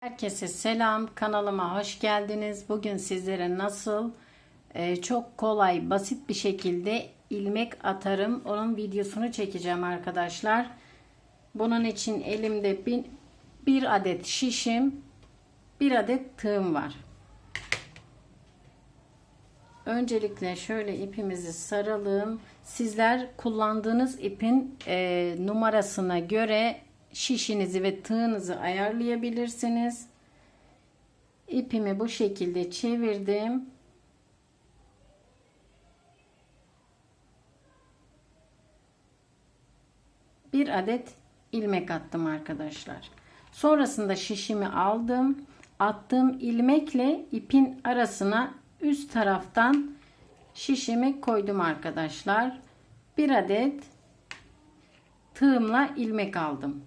Herkese selam. Kanalıma hoş geldiniz. Bugün sizlere nasıl e, çok kolay, basit bir şekilde ilmek atarım. Onun videosunu çekeceğim arkadaşlar. Bunun için elimde bir, bir adet şişim, bir adet tığım var. Öncelikle şöyle ipimizi saralım. Sizler kullandığınız ipin e, numarasına göre şişinizi ve tığınızı ayarlayabilirsiniz. İpimi bu şekilde çevirdim. Bir adet ilmek attım arkadaşlar. Sonrasında şişimi aldım. Attığım ilmekle ipin arasına üst taraftan şişimi koydum arkadaşlar. Bir adet tığımla ilmek aldım.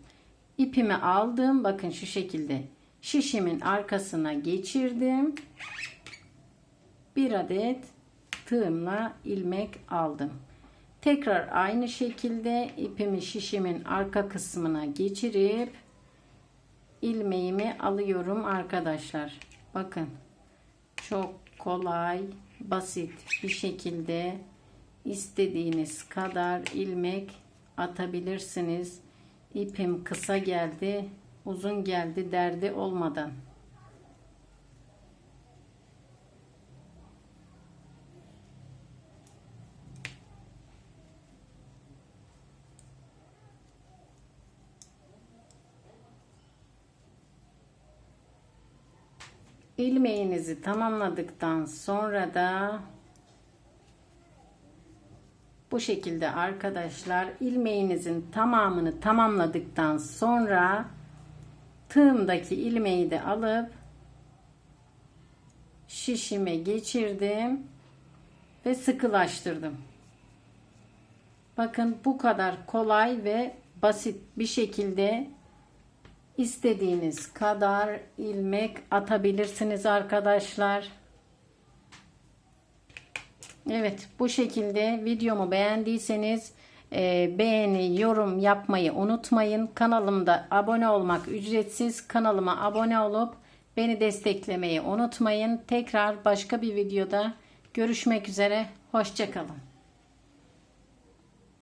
İpimi aldım. Bakın şu şekilde şişimin arkasına geçirdim. Bir adet tığımla ilmek aldım. Tekrar aynı şekilde ipimi şişimin arka kısmına geçirip ilmeğimi alıyorum arkadaşlar. Bakın çok kolay, basit bir şekilde istediğiniz kadar ilmek atabilirsiniz. İpim kısa geldi, uzun geldi derdi olmadan. ilmeğinizi tamamladıktan sonra da bu şekilde arkadaşlar ilmeğinizin tamamını tamamladıktan sonra tığımdaki ilmeği de alıp şişime geçirdim ve sıkılaştırdım. Bakın bu kadar kolay ve basit bir şekilde istediğiniz kadar ilmek atabilirsiniz arkadaşlar. Evet bu şekilde videomu beğendiyseniz e, beğeni, yorum yapmayı unutmayın. Kanalımda abone olmak ücretsiz. Kanalıma abone olup beni desteklemeyi unutmayın. Tekrar başka bir videoda görüşmek üzere. Hoşçakalın.